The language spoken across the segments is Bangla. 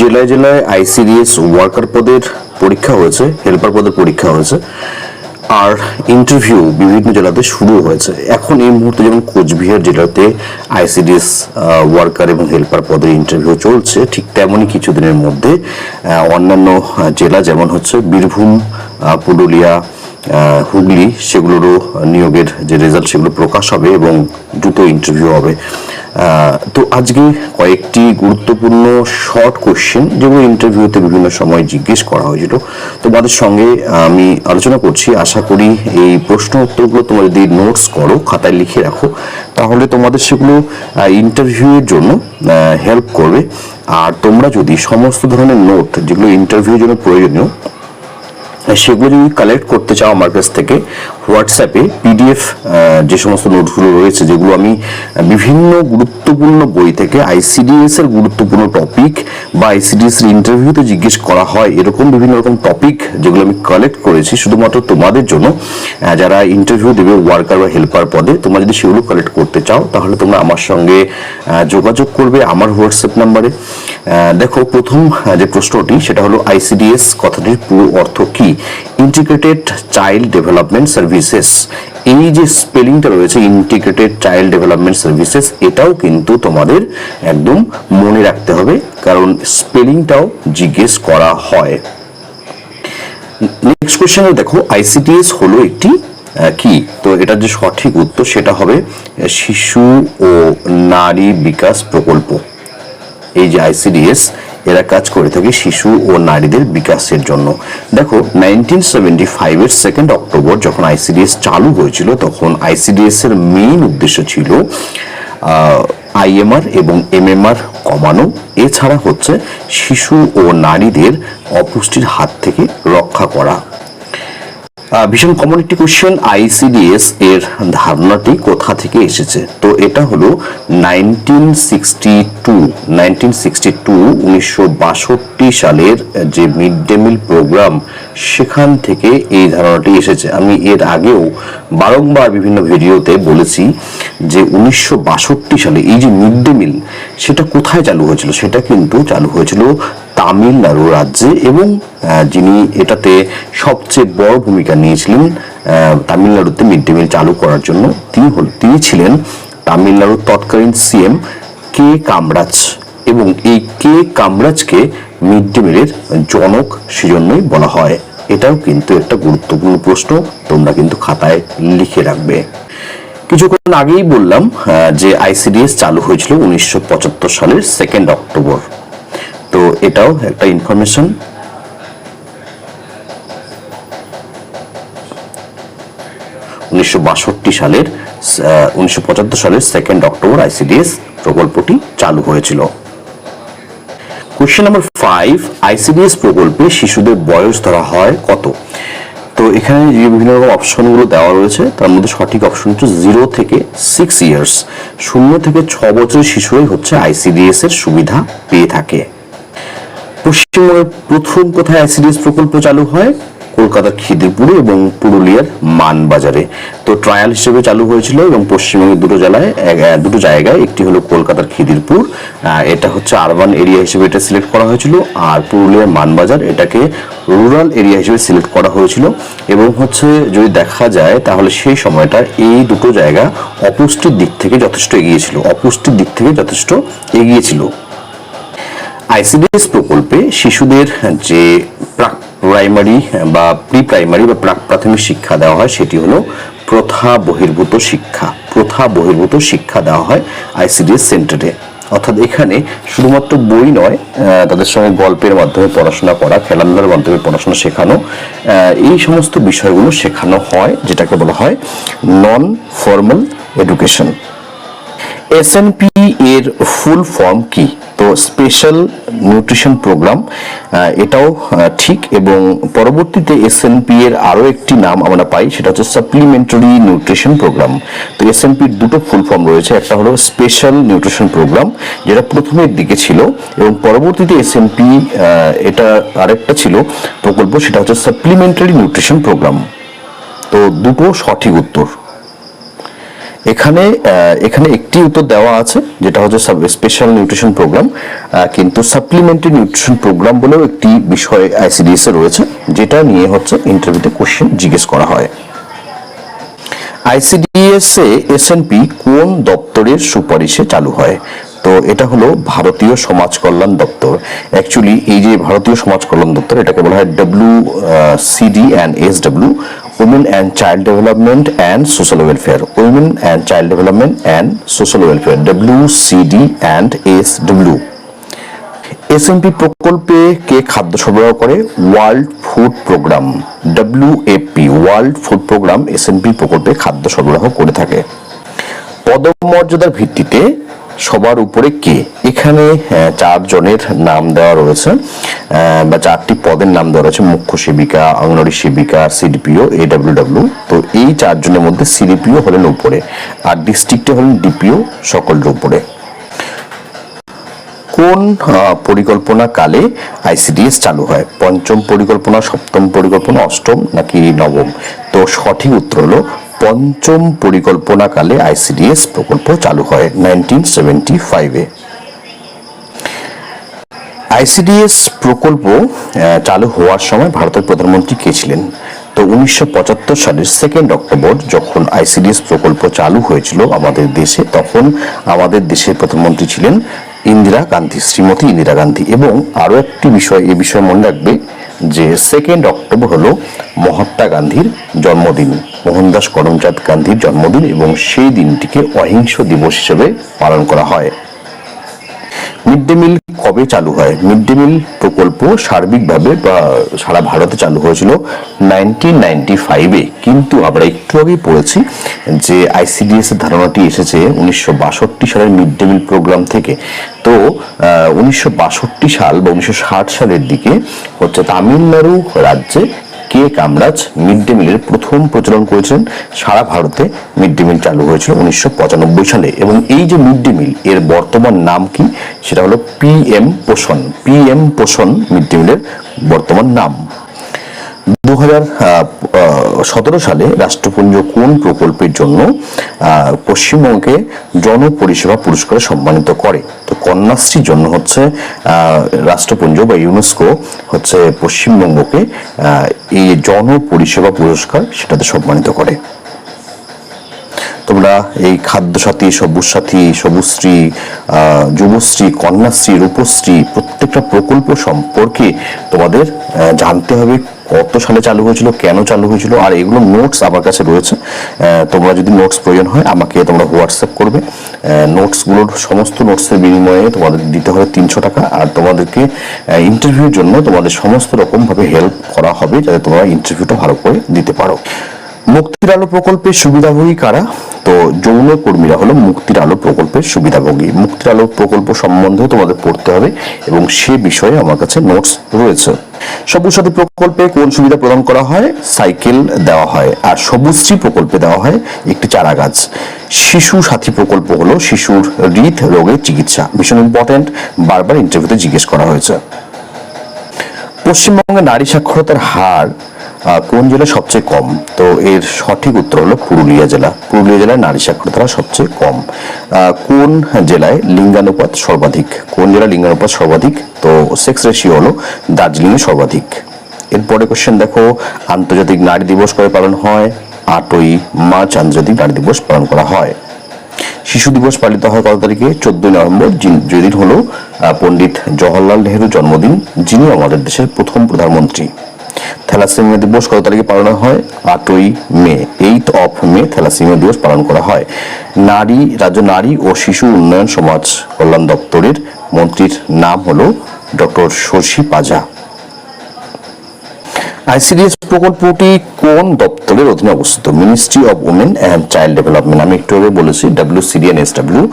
জেলায় জেলায় আইসিডিএস ওয়ার্কার পদের পরীক্ষা হয়েছে, হেল্পার পদের পরীক্ষা হয়েছে, আর ইন্টারভিউ বিভিন্ন জেলাতে শুরু হয়েছে। এখন এই মুহূর্তে যেমন কোচবিহার জেলাতে আইসিডিএস ওয়ার্কার এবং হেল্পার পদের ইন্টারভিউ চলছে, ঠিক তেমনই কিছুদিনের মধ্যে অন্যান্য জেলা যেমন হচ্ছে, বীরভূম পুরুলিয়া হুগলি, সেগুলোরও নিয়োগের যে রেজাল্ট সেগুলো প্রকাশ হবে এবং দ্রুত ইন্টারভিউ হবে। তো আজকে কয়েকটি গুরুত্বপূর্ণ শর্ট কোশ্চেন যেগুলো ইন্টারভিউতে বিভিন্ন সময় জিজ্ঞেস করা হয়েছিল। তোমাদের সঙ্গে আমি আলোচনা করছি। আশা করি এই প্রশ্ন উত্তরগুলো তোমরা যদি নোটস করো, খাতায় লিখে রাখো, তাহলে তোমাদের সেগুলো ইন্টারভিউয়ের জন্য হেল্প করবে। আর তোমরা যদি সমস্ত ধরনের নোট যেগুলো ইন্টারভিউর জন্য প্রয়োজনীয় সেগুলো যদি কালেক্ট করতে চাও আমার কাছ থেকে হোয়াটসঅ্যাপে পিডিএফ যে সমস্ত নোটগুলো রয়েছে, যেগুলো আমি বিভিন্ন গুরুত্বপূর্ণ বই থেকে আইসিডিএস এর গুরুত্বপূর্ণ টপিক বা আইসিডিএস এর ইন্টারভিউতে জিজ্ঞেস করা হয়, এরকম বিভিন্ন রকম টপিক যেগুলো আমি কালেক্ট করেছি, শুধুমাত্র তোমাদের জন্য যারা ইন্টারভিউ দেবে ওয়ার্কার বা হেল্পার পদে, তোমরা যদি সেগুলো কালেক্ট করতে চাও, তাহলে তোমরা আমার সঙ্গে যোগাযোগ করবে আমার হোয়াটসঅ্যাপ নাম্বারে দেখো, প্রথম যে প্রশ্নটি, সেটা হলো আইসিডিএস কথাটির পুরো অর্থ কি? ইন্টিগ্রেটেড চাইল্ড ডেভেলপমেন্ট সার্ভিসেস এই যে স্পেলিংটা রয়েছে ইন্টিগ্রেটেড চাইল্ড ডেভেলপমেন্ট সার্ভিসেস এটাও কিন্তু তোমাদের একদম মনে রাখতে হবে, কারণ স্পেলিংটাও জিজ্ঞেস করা হয়। নেক্সট কোশ্চেনে দেখো আইসিডিএস হলো একটি কি? তো এটার যে সঠিক উত্তর সেটা হবে, শিশু ও নারী বিকাশ প্রকল্প। এই যে আইসিডিএস এরা কাজ করে থাকে শিশু ও নারীদের বিকাশের জন্য। দেখো নাইনটিন সেভেন্টি ফাইভের সেকেন্ড অক্টোবর যখন আইসিডিএস চালু হয়েছিল, তখন আইসিডিএস এর মেইন উদ্দেশ্য ছিল আইএমআর এবং এমএমআর কমানো। এছাড়া হচ্ছে শিশু ও নারীদের অপুষ্টির হাত থেকে রক্ষা করা। ভীষণ কমন একটি কোশ্চেন আইসিডিএস এর ধারণাটি কোথা থেকে এসেছে? তো এটা হলো nineteen sixty two nineteen sixty two উনিশশো বাষট্টি সালের যে মিড ডে মিল প্রোগ্রাম সেখান থেকে এই ধারণাটি এসেছে। আমি এর আগেও বারংবার বিভিন্ন ভিডিওতে বলেছি যে উনিশশো বাষট্টি সালে এই যে মিড ডে মিল সেটা কোথায় চালু হয়েছিল? সেটা কিন্তু চালু হয়েছিল তামিলনাড়ু রাজ্যে এবং যিনি এটাতে সবচেয়ে বড় ভূমিকা নিয়েছিলেন তামিলনাড়ুতে মিড ডে মিল চালু করার জন্য, তিনি তিনি ছিলেন তামিলনাড়ুর তৎকালীন সিএম কে কামরাজ এবং এই কে কামরাজকে মিড ডে মিলের জনক সেজন্যই বলা হয়। এটাও কিন্তু একটা গুরুত্বপূর্ণ প্রশ্ন, তোমরা কিন্তু খাতায় লিখে রাখবে। কিছুক্ষণ আগেই বললাম যে আইসিডিএস চালু হয়েছিল উনিশশো পঁচাত্তর সালের সেকেন্ড অক্টোবর তো এটাও একটা ইনফরমেশন উনিশশো বাষট্টি সালের উনিশশো পঁচাত্তর সালের সেকেন্ড অক্টোবর আইসিডিএস প্রকল্পটি চালু হয়েছিল। কোশ্চেন নাম্বার ফাইভ আইসিডিএস প্রকল্পে শিশুদের বয়স ধরা হয় কত? তো এখানে যে বিভিন্ন রকম অপশনগুলো দেওয়া রয়েছে, তার মধ্যে সঠিক অপশন হচ্ছে জিরো থেকে সিক্স ইয়ার্স শূন্য থেকে ছ বছরের শিশুরাই হচ্ছে আইসিডিএস এর সুবিধা পেয়ে থাকে। পশ্চিমবঙ্গের প্রথম কোথায় আইসিডিএস প্রকল্প চালু হয়? কলকাতার খিদিরপুরে এবং পুরুলিয়ার মানবাজারে। তো ট্রায়াল হিসেবে চালু হয়েছিল এবং পশ্চিমবঙ্গের দুটো জেলায় দুটো জায়গায়। একটি হলো কলকাতার খিদিরপুর এটা হচ্ছে আরবান এরিয়া হিসেবে এটা সিলেক্ট করা হয়েছিল। আর পুরুলিয়ার মানবাজার, এটাকে রুরাল এরিয়া হিসেবে সিলেক্ট করা হয়েছিল। এবং হচ্ছে যদি দেখা যায়, তাহলে সেই সময়টা এই দুটো জায়গা অপুষ্টির দিক থেকে যথেষ্ট এগিয়েছিল অপুষ্টির দিক থেকে যথেষ্ট এগিয়ে ছিল। আইসিডিএস প্রকল্পে শিশুদের যে প্রাক প্রাইমারি বা প্রি প্রাইমারি বা প্রাক প্রাথমিক শিক্ষা দেওয়া হয়, সেটি হলো প্রথা বহির্ভূত শিক্ষা। প্রথা বহির্ভূত শিক্ষা দেওয়া হয় আইসিডিএস সেন্টারে। অর্থাৎ এখানে শুধুমাত্র বই নয় তাদের সঙ্গে গল্পের মাধ্যমে পড়াশোনা করা, খেলাধুলার মাধ্যমে পড়াশোনা শেখানো এই সমস্ত বিষয়গুলো শেখানো হয়, যেটাকে বলা হয় নন ফর্মাল এডুকেশন এসএনপি এর ফুল ফর্ম কি? তো স্পেশাল নিউট্রিশন প্রোগ্রাম এটাও ঠিক এবং পরবর্তীতে এসএনপি এর আরও একটি নাম আমরা পাই, সেটা হচ্ছে সাপ্লিমেন্টারি নিউট্রিশন প্রোগ্রাম তো এসএনপির দুটো ফুল ফর্ম রয়েছে, একটা হলো স্পেশাল নিউট্রিশন প্রোগ্রাম যেটা প্রথমের দিকে ছিল এবং পরবর্তীতে এসএনপি এটা আরেকটা ছিল, প্রকল্প, সেটা হচ্ছে সাপ্লিমেন্টারি নিউট্রিশন প্রোগ্রাম তো দুটো সঠিক উত্তর। এখানে এখানে একটি উত্তর দেওয়া আছে, যেটা হচ্ছে স্পেশাল নিউট্রিশন প্রোগ্রাম কিন্তু সাপ্লিমেন্টারি নিউট্রিশন প্রোগ্রাম বলেও একটি বিষয় আইসিডিএস এ রয়েছে, যেটা নিয়ে হচ্ছে ইন্টারভিউতে কোশ্চেন জিজ্ঞেস করা হয়। আইসিডিএস এ এসএনপি কোন দপ্তরের সুপারিশে চালু হয়? তো এটা হলো ভারতীয় সমাজ কল্যাণ দপ্তর। অ্যাকচুয়ালি এই যে ভারতীয় সমাজ কল্যাণ দপ্তর, এটাকে বলা হয় W CD and S W women and child development and social welfare women and child development and social welfare W CD and S W SMP প্রকল্পে কে খাদ্য সরবরাহ করে? World food programme WAP world food programme SNP প্রকল্পে খাদ্য সরবরাহ করে থাকে। পদমর্যাদার ভিত্তিতে সবার উপরে কে? এখানে চারজনের নাম দেওয়া রয়েছে বা চারটি পদের নাম দেওয়া রয়েছে, মুখ্য সেবিকা অঙ্গনওয়াড়ি সেবিকা সিডিপিও এডব্লিউডব্লিউ তো এই চারজনের মধ্যে সিডিপিও হলেন উপরে, আর ডিস্ট্রিক্টে হলেন ডিপিও সকলের উপরে। কোন পরিকল্পনা কালে আইসিডিএস চালু হয়? পঞ্চম পরিকল্পনা, সপ্তম পরিকল্পনা, অষ্টম নাকি নবম? তো সঠিক উত্তর হলো পঞ্চম পরিকল্পনাকালে আইসিডিএস প্রকল্প চালু হয় নাইনটিন সেভেন্টি ফাইভে আইসিডিএস প্রকল্প চালু হওয়ার সময় ভারতের প্রধানমন্ত্রী কে ছিলেন? তো উনিশশো পঁচাত্তর সালের সেকেন্ড অক্টোবর যখন আইসিডিএস প্রকল্প চালু হয়েছিল আমাদের দেশে, তখন আমাদের দেশের প্রধানমন্ত্রী ছিলেন ইন্দিরা গান্ধী, শ্রীমতী ইন্দিরা গান্ধী। এবং আরও একটি বিষয়, এ বিষয়ে মনে রাখবে যে সেকেন্ড অক্টোবর হলো মহাত্মা গান্ধীর জন্মদিন। মোহনদাস করমচাঁদ গান্ধীর জন্মদিন এবং সেই দিনটিকে অহিংস দিবস হিসেবে পালন করা হয়। মিড ডে মিল কবে চালু হয়? মিড ডে মিল প্রকল্প সার্বিকভাবে বা সারা ভারতে চালু হয়েছিল নাইনটিন নাইনটি ফাইভে কিন্তু আমরা একটু আগেই পড়েছি যে আইসিডিএস এর ধারণাটি এসেছে উনিশশো বাষট্টি সালের মিড ডে মিল প্রোগ্রাম থেকে। তো উনিশশো বাষট্টি সাল বা উনিশশো ষাট সালের দিকে হচ্ছে তামিলনাড়ু রাজ্যে কে কামরাজ মিড ডে মিলের প্রথম প্রচলন করেছিলেন? সারা ভারতে মিড ডে মিল চালু হয়েছিল উনিশশো পঁচানব্বই সালে। এবং এই যে মিড ডে মিল, এর বর্তমান নাম কি? সেটা হলো P M Poshan. P M Poshan mid day মিলের বর্তমান নাম। দু হাজার সতেরো সালে রাষ্ট্রপুঞ্জ কোন প্রকল্পের জন্য পশ্চিমবঙ্গকে জনপরিষেবা পুরস্কারে সম্মানিত করে? তো কন্যাশ্রীর জন্য হচ্ছে রাষ্ট্রপুঞ্জ বা ইউনেস্কো হচ্ছে পশ্চিমবঙ্গকে এই জনপরিষেবা পুরস্কার সেটাতে সম্মানিত করে। তোমরা এই খাদ্য সাথী সবুজ সাথী সবুজশ্রী আহ, যুবশ্রী কন্যাশ্রী রূপশ্রী প্রত্যেকটা প্রকল্প সম্পর্কে তোমাদের জানতে হবে। কত সালে চালু হয়েছিল, কেন চালু হয়েছিল, আর এগুলো নোটস আমার কাছে রয়েছে। তোমরা যদি নোটস প্রয়োজন হয়, আমাকে তোমরা হোয়াটসঅ্যাপ করবে। নোটসগুলোর সমস্ত নোটসের বিনিময়ে তোমাদের দিতে হবে তিনশো টাকা, আর তোমাদেরকে ইন্টারভিউর জন্য তোমাদের সমস্ত রকমভাবে হেল্প করা হবে, যাতে তোমরা ইন্টারভিউটা ভালো করে দিতে পারো। মুক্তির আলো প্রকল্পের সুবিধাভোগী কারা? তো যৌন কর্মীরা হলো মুক্তির আলো প্রকল্পের সুবিধাভোগী। মুক্তির আলো প্রকল্প সম্বন্ধেও তোমাদের পড়তে হবে, এবং সে বিষয়ে আমার কাছে নোটস রয়েছে। সবুজ সাথী প্রকল্পে কোন সুবিধা প্রদান করা হয়? সাইকেল দেওয়া হয়। আর সবুজশ্রী প্রকল্পে দেওয়া হয় একটি চারা গাছ শিশু সাথী প্রকল্প হলো শিশুর হৃদ রোগের চিকিৎসা। ভীষণ ইম্পর্টেন্ট বারবার ইন্টারভিউতে জিজ্ঞেস করা হয়েছে। পশ্চিমবঙ্গে নারী সাক্ষরতার হার কোন জেলায় সবচেয়ে কম? তো এর সঠিক উত্তর হলো পুরুলিয়া জেলা। পুরুলিয়া জেলায় নারী সাক্ষরতার হার সবচেয়ে কম। কোন জেলায় লিঙ্গানুপাত সর্বাধিক? কোন জেলায় লিঙ্গানুপাত সর্বাধিক? তো সেক্স রেশিও হলো দার্জিলিংয়ে সর্বাধিক। এরপরে কোশ্চেন দেখো, আন্তর্জাতিক নারী দিবস কবে পালন হয়? আটই মার্চ আন্তর্জাতিক নারী দিবস পালন করা হয়। শিশু দিবস পালিত হয় কত তারিখে? চোদ্দই নভেম্বর যেদিন হলো পণ্ডিত জওহরলাল নেহরুর জন্মদিন, যিনি আমাদের দেশের প্রথম প্রধানমন্ত্রী। থ্যালাসেমিয়া দিবস কত তারিখে পালন হয়? আটই মে। এইট অফ মে থ্যালাসেমিয়া দিবস পালন করা হয়। নারী, রাজ্য নারী ও শিশু উন্নয়ন সমাজ কল্যাণ দপ্তরের মন্ত্রীর নাম হলো ডক্টর শশী পাজা। আইসিডিএস প্রকল্পটি কোন দপ্তরের অধীনে অবস্থিত? Ministry of women and child development আমি একটু আগে বলেছি ডাব্লিউ সিডিএন এস ডাব্লিউ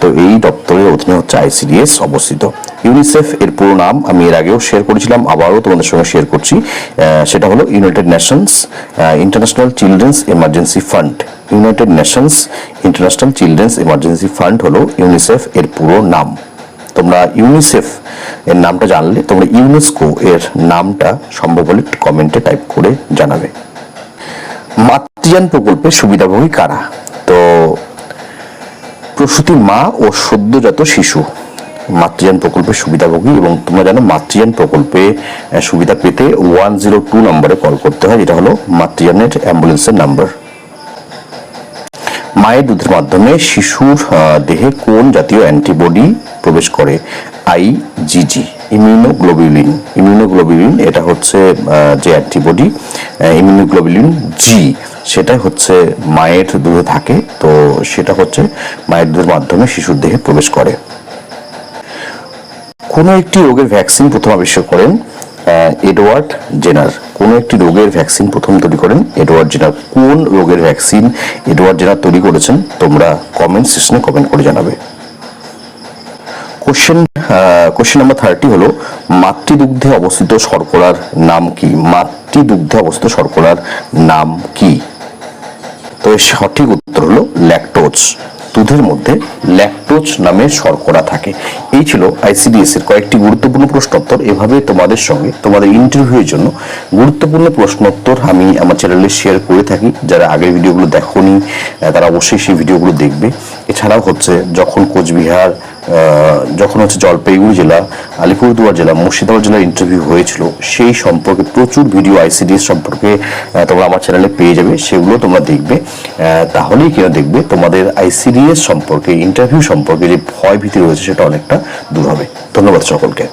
তো এই দপ্তরের অধীনে হচ্ছে আইসিডিএস অবস্থিত। ইউনিসেফ এর পুরো নাম আমি এর আগেও শেয়ার করেছিলাম, আবারও তোমাদের সঙ্গে শেয়ার করছি। সেটা হলো United Nations International Children's Emergency Fund United Nations International Children's Emergency Fund হলো ইউনিসেফ এর পুরো নাম। তোমরা ইউনিসেফ এর নামটা জানলে, তোমরা ইউনেস্কো এর নামটা সম্ভব হলে কমেন্টে টাইপ করে জানাবে। মাতৃযান প্রকল্পের সুবিধাভোগী কারা? তো প্রসূতি মা ও সদ্যজাত শিশু, মাতৃযান প্রকল্পের সুবিধাভোগী এবং তোমরা জানো মাতৃযান প্রকল্পে সুবিধা পেতে ওয়ান জিরো টু নম্বরে কল করতে হয়, যেটা হলো মাতৃযানের অ্যাম্বুলেন্সের নাম্বার মায়ের দুধের মাধ্যমে শিশুর দেহে কোন জাতীয় অ্যান্টিবডি প্রবেশ করে? আই আইজিজি ইমিউনোগ্লোবিউলিন ইমিউনোগ্লোবিউলিন এটা হচ্ছে যে অ্যান্টিবডি ইমিউনোগ্লোবিউলিন জি, সেটা হচ্ছে মায়ের দুধে থাকে। তো সেটা হচ্ছে মায়ের দুধের মাধ্যমে শিশুর দেহে প্রবেশ করে। কোনো একটি রোগের ভ্যাকসিন প্রথম আবিষ্কার করেন এডওয়ার্ড জেনার। কোনো একটি রোগের ভ্যাকসিন প্রথম তৈরি করেন এডওয়ার্ড জেনার কোন রোগের ভ্যাকসিন এডওয়ার্ড জেনার তৈরি করেছেন তোমরা কমেন্ট সেকশনে কমেন্ট করে জানাবে। কোশ্চেন কোশ্চেন নাম্বার থার্টি হলো, মাতৃদুগ্ধে অবস্থিত শর্করার নাম কি? মাতৃদুগ্ধে অবস্থিত শর্করার নাম কি? তো সঠিক উত্তর হলো ল্যাকটোজ দুধের মধ্যে ল্যাকটোজ নামে শর্করা থাকে। এই ছিল আইসিডিএস এর কয়েকটি গুরুত্বপূর্ণ প্রশ্নোত্তর। এভাবে তোমাদের সঙ্গে, তোমাদের ইন্টারভিউয়ের জন্য গুরুত্বপূর্ণ প্রশ্নোত্তর আমি আমার চ্যানেলে শেয়ার করে থাকি। যারা আগের ভিডিওগুলো দেখোনি তারা অবশ্যই সেই ভিডিওগুলো দেখবে। এছাড়াও হচ্ছে যখন কোচবিহার যখন হচ্ছে জলপাইগুড়ি জেলা, আলিপুরদুয়ার জেলা, মুর্শিদাবাদ জেলার ইন্টারভিউ হয়েছিল, সেই সম্পর্কে প্রচুর ভিডিও আইসিডিএস সম্পর্কে তোমরা আমার চ্যানেলে পেয়ে যাবে, সেগুলো তোমরা দেখবে। তাহলেই কেউ দেখবে তোমাদের আইসিডিএস সম্পর্কে ইন্টারভিউ সম্পর্কে যে ভয় ভীতি রয়েছে, সেটা অনেকটা দূর হবে। ধন্যবাদ সকলকে।